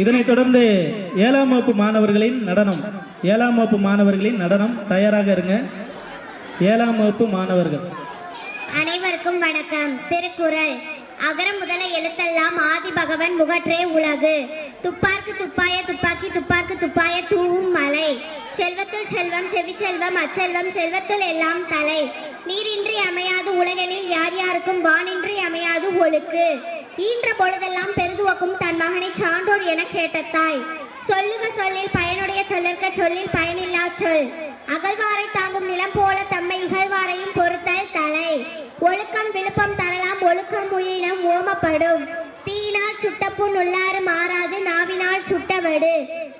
இதனைத் தொடர்ந்து ஏழாம் வகுப்பு மாணவர்களின் நடனம் ஏழாம் வகுப்பு மாணவர்களின் நடனம் தயாராக இருங்க. ஏழாம் வகுப்பு மாணவர்கள். அனைவருக்கும் வணக்கம். திருக்குறள். அகர முதல எழுத்தெல்லாம் ஆதி பகவன் முகற்றே உலகு. துப்பார்க்கு துப்பாய துப்பாக்கி துப்பார்க்கு துப்பாய தூவும் மலை. செல்வத்துள் செல்வம் செவி செல்வம் அச்செல்வம் செல்வத்துள் எல்லாம் தலை. நீரின்றி அமையாது உலகெனில் யார் யாருக்கும் வானின்றி அமையாது ஒழுக்கு. ஈன்ற பொழுதெல்லாம் பெருதுவக்கும் தன் மகனை சான்றோர் என கேட்ட தாய். சொல்லுக சொல்லில் பயனுடைய சொல்லற்க சொல்லில் பயனில்லா சொல். அகழ்வாரை தாங்கும் நிலம் போல தம்மை இகழ்வாரையும் பொறுத்தல் தலை. ஒழுக்கம் விழுப்பம் தரலாம் ஒழுக்கம் உயிரினம் ஓமப்படும். தீயினால் சுட்டப்புண் உள்ளாறு மாறாது நாவினால் சுட்டவடு.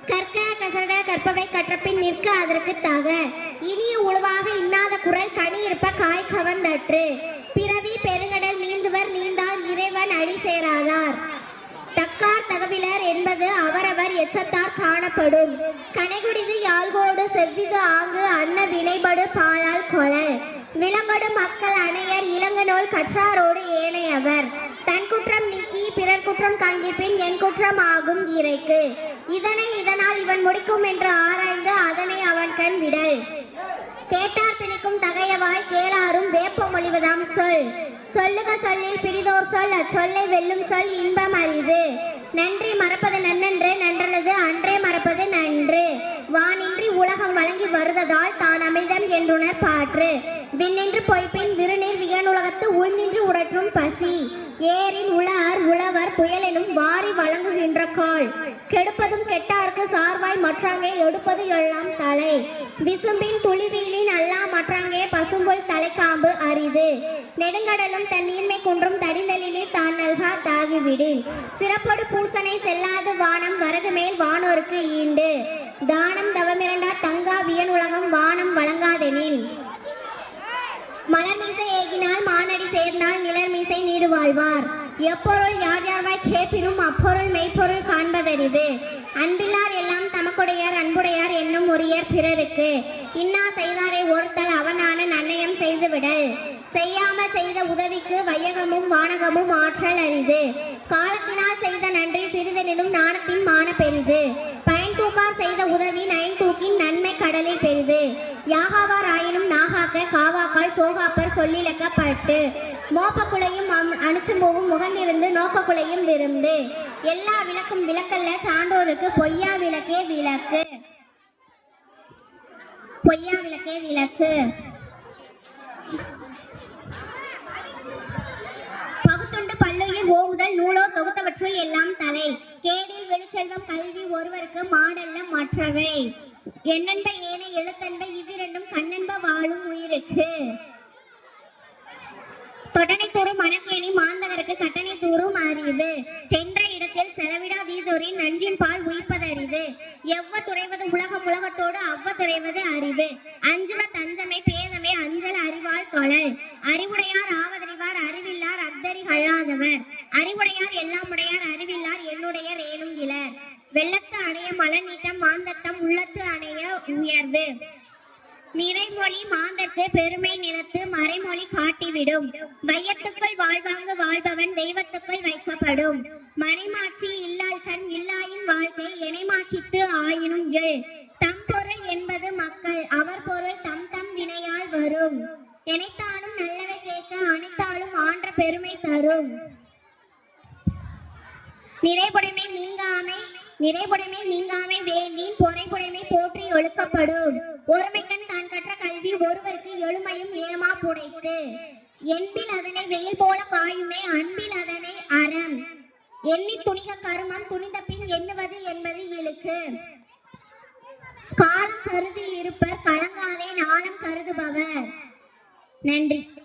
கற்க கசட கற்பவை கற்றப்பின் நிற்க அதற்கு தக. இனிய உழுவாக இன்னாத குரல் கனி இருப்ப காய் கவர்ந்தற்று. பிற என்பது அவரவர் எச்சத்தார் காணப்படும். கனைகுடிது யாழ்கோடு செவ்விது ஆங்கு அன்ன வினைபடு பாலால் கொளல் விலங்கொடு மக்கள் அணையர் இளங்கநோல் கற்றாரோடு ஏனையவர். தன் குற்றம் நீக்கி பிறர் குற்றம் கண்டிப்பின் என் குற்றம் ஆகும் இறைக்கு. இதனை இதனால் இவன் முடிக்கும் என்று ஆராய்ந்து அதனை அவன் கண் விடல். கேட்டார் பிணிக்கும் தகையவாய் கேளாரும் வேப்ப மொழிவதாம் சொல். சொல்லுக சொல்லில் பிரிதோர் சொல் அச்சொல்லை வெல்லும் சொல் இன்பம் அரிது. நன்றி மறப்பது நன்னன்று நன்றல்லது அன்றே மறப்பது நன்று. வானின்றி உலகம் வழங்கி வருவதால் தான் அமிழ்தம் என்றுணர் பாற்று. விண்ணின்று பொய்ப்பின் விருநீர் வியனுலகத்து உள்நின்று உடற்றும் பசி. ஏரின் உளர் உழவர் புயலெனும் வாரி வழங்குகின்ற கால். கெடுப்பதும் கெட்டார்க்கு சார்வாய் மற்றாங்கே எடுப்பது எல்லாம் தலை. விசும்பின் துளிவீலின் அல்லா மற்றாங்கே பசும்புல் தலைக்காம்பு அரிது. நெடுங்கடலும் தன் நீர்மை குன்றும் தடி தாகிவிடின் சிறப்பொடு பூசனை செல்லாது வானம் வரகு மேல் வானோருக்கு ஈண்டு. தானம் தவமிரண்டா தங்கா வியன் உலகம் வானம் வழங்காதெனின். மலர் மீசை ஏகினால் மானடி சேர்ந்தால் நிழல் மீசை நீடு வாழ்வார் எப்பொருள் யார் யார்வாய் கேட்பினும் அப்பொருள் மெய்ப்பொருள் காண்பதறிது அன்பில்லார் எல்லாம் தமக்குடையார் அன்புடையார் என்னும் உரியர் பிறருக்கு. இன்னா செய்தாரை ஒருத்தல் அவனான நன்னயம் செய்துவிடல். செய்யாமல் செய்த உதவிக்கு வையகமும் வானகமும் ஆற்றல் அரிது. காலத்தினால் செய்த நன்றி சிறிதெனினும் நாணத்தின் மான பெரிது. பயன் தூக்கார் செய்த உதவி நயன் தூக்கின் நன்மை கடலில் பெரிது. யாகாவார் ஆயினும் நாகாக்க காவாக்கால் சோகாப்பர் சொல்லிலக்கப்பட்டு. மோப்பக்குலையும் அம்- அணுச்சும்போவும் முகந்திருந்து நோக்கக்குலையும் விருந்து. எல்லா விளக்கும் விளக்கல்ல சான்றோருக்கு பொய்யா விளக்கே விளக்கு. பொய்யா விளக்கே விளக்கு பகுத்துண்டு பல்லுயிர் ஓவுதல் நூலோ தொகுத்தவற்றுள் எல்லாம் தலை கேடில் கல்வி ஒருவருக்கு மாடல்ல மற்றவை. எண்ணென்ப ஏன எழுத்தன்ப இவ்விரண்டும் கண்ணென்ப வாழும் உயிருக்கு. தொடனை தூரும் மணக்கேணி மாந்தகருக்கு கட்டணை தூரும் அறிவு. சென்ற இடத்தில் செலவிடாதீதோரின் நஞ்சின் பால் உயிப்பதறிவு எவ்வ துறைவது உலகம் உலகத்தோடு அவ்வ துறைவது அறிவு. அஞ்சுவ தஞ்சமை பேதமை அஞ்சல் அறிவால் தொழல். அறிவுடையார் அறிவுடையார் எல்லாம் உடையார் அறிவில்லார் என்னுடையர் ஏனும் இலர். வெள்ளத்து அணைய மலநீட்டம் மாந்தத்தம் உள்ளத்து அணைய உயர்வு. நிறைமொழி மாந்தத்து பெருமை நிலத்து மறைமொழி காட்டிவிடும். வையத்துக்குள் வாழ்வாங்கு வாழ்பவன் தெய்வத்துக்குள் வைக்கப்படும். மனைமாட்சி இல்லால் தன் இல்லாயின் வாழ்க்கை இணைமாட்சித்து ஆயினும் எள் தம் பொருள் என்பது மக்கள் அவர் பொருள் தம் தம் வினையால் வரும். நினைத்தாலும் நல்லவை கேட்க அனைத்தாலும் ஆன்ற பெருமை தரும். நிறைபுடைமை நீங்காமை நிறைபுடைமை நீங்காமை வேண்டி பொறைபுடைமை போற்றி ஒழுக்கப்படும். ஒருமைக்கண் தான் கற்ற கல்வி ஒருவருக்கு எழுமையும் ஏமா புடைத்து. என்பில் அதனை வெயில் போல காயுமே அன்பில் அதனை அறம். எண்ணி துணிக கருமம் துணிந்த பின் எண்ணுவது என்பது இழுக்கு. காலம் கருதி இருப்பர் கலங்காதே நாளம் கருதுபவர். நன்றி.